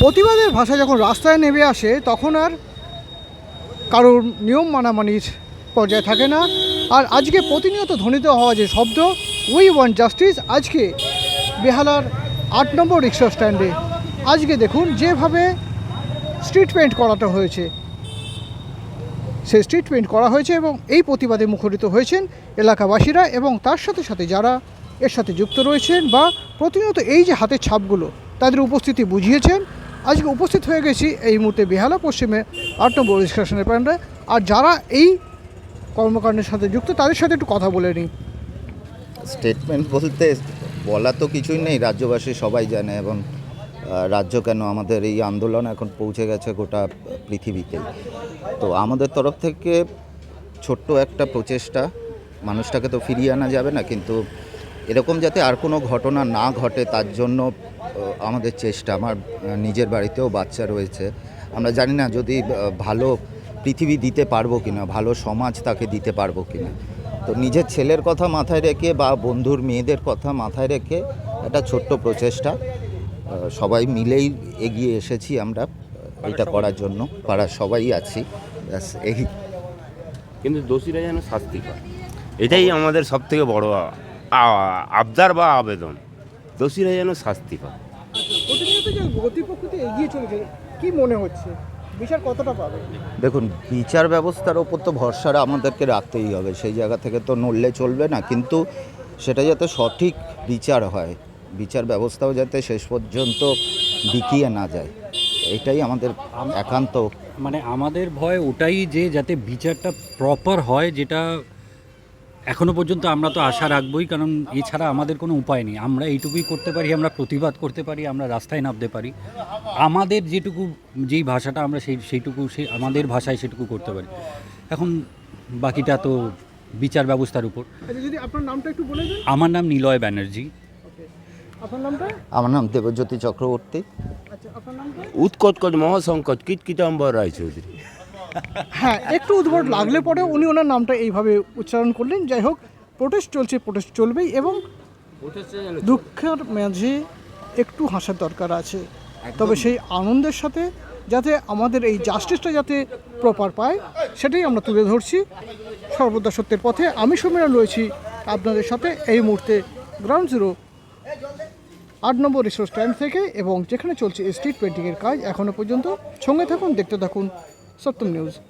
প্রতিবাদের ভাষা যখন রাস্তায় নেমে আসে, তখন আর কারোর নিয়ম মানামানির পর্যায়ে থাকে না। আর আজকে প্রতিনিয়ত ধ্বনিত হওয়া যে শব্দ উই ওয়ান্ট জাস্টিস আজকে বেহালার আট নম্বর রিক্সা স্ট্যান্ডে। আজকে দেখুন যেভাবে স্ট্রিট পেন্ট করাটা হয়েছে। সেই স্ট্রিট পেন্ট করা হয়েছে এবং এই প্রতিবাদে মুখরিত হয়েছেন এলাকাবাসীরা এবং তার সাথে সাথে যারা এর সাথে যুক্ত রয়েছেন বা প্রতিনিয়ত এই যে হাতের ছাপগুলো, তাদের উপস্থিতি বুঝিয়েছেন। আজকে উপস্থিত হয়ে গেছি এই মুহূর্তে বেহালা, পশ্চিমে আট নম্বর রেজিস্ট্রেশনের প্যান্ডে আর যারা এই কর্মকাণ্ডের সাথে যুক্ত, তাদের সাথে একটু কথা বলে নিই। স্টেটমেন্ট বলতে বলা তো কিছুই নেই, রাজ্যবাসী সবাই জানে এবং রাজ্য কেন আমাদের এই আন্দোলন এখন পৌঁছে গেছে গোটা পৃথিবীতে তো আমাদের তরফ থেকে ছোট্ট একটা প্রচেষ্টা, মানুষটাকে তো ফিরিয়ে আনা যাবে না, কিন্তু এরকম যাতে আর কোনো ঘটনা না ঘটে, তার জন্য আমাদের চেষ্টা, আমার নিজের বাড়িতেও বাচ্চা রয়েছে। আমরা জানি না যদি ভালো পৃথিবী দিতে পারব কিনা, ভালো সমাজ তাকে দিতে পারব কিনা। তো নিজের ছেলের কথা মাথায় রেখে বা বন্ধুর মেয়েদের কথা মাথায় রেখে একটা ছোট্ট প্রচেষ্টা সবাই মিলেই এগিয়ে এসেছি আমরা এটা করার জন্য, পাড়ার সবাই আছি, ব্যাস, এই। কিন্তু দোষীরা যেন শাস্তি পায়, এটাই আমাদের সব থেকে বড় আবদার বা আবেদন। দোষীরা যেন শাস্তি পায়। যে এগিয়ে চলেছে কি মনে হচ্ছে? বিচার কতটা পাবে? দেখুন বিচার ব্যবস্থার ওপর তো ভরসাটা আমাদেরকে রাখতেই হবে সেই জায়গা থেকে তো নড়লে চলবে না কিন্তু সেটা যাতে সঠিক বিচার হয় বিচার ব্যবস্থাও যাতে শেষ পর্যন্ত বিকিয়ে না যায় এটাই আমাদের একান্ত মানে আমাদের ভয় ওটাই যে যাতে বিচারটা প্রপার হয় যেটা এখনও পর্যন্ত আমরা তো আশা রাখবই কারণ এছাড়া আমাদের কোনো উপায় নেই। আমরা এইটুকুই করতে পারি আমরা প্রতিবাদ করতে পারি আমরা রাস্তায় নামতে পারি। আমাদের যেটুকু যেই ভাষাটা আমরা সেই সেইটুকু সেই আমাদের ভাষায় সেটুকু করতে পারি। এখন বাকিটা তো বিচার ব্যবস্থার উপর। আচ্ছা যদি আপনার নামটা একটু বলে দেন। আমার নাম নিলয় ব্যানার্জি। আমার নাম দেবজ্যোতি চক্রবর্তী। আচ্ছা আপনার উৎকটকট মহাসংকট কিটকিটাম্বর রায়চৌধুরী। হ্যাঁ একটু উদ্ভট লাগলে পরে উনি ওনার নামটা এইভাবে উচ্চারণ করলেন। যাই হোক প্রোটেস্ট চলছে প্রোটেস্ট চলবেই এবং দুঃখের মাঝে একটু হাসার দরকার আছে। তবে সেই আনন্দের সাথে যাতে আমাদের এই জাস্টিসটা যাতে প্রপার পায় সেটাই আমরা তুলে ধরছি সর্বদা সত্যের পথে। আমি সমীরণ রয়েছি আপনাদের সাথে এই মুহূর্তে গ্রাউন্ড জিরো আট নম্বর রিসোর্স স্ট্যান্ড থেকে এবং যেখানে চলছে স্ট্রিট পেন্টিংয়ের কাজ এখনও পর্যন্ত সঙ্গে থাকুন দেখতে থাকুন। Só tu, Neuza.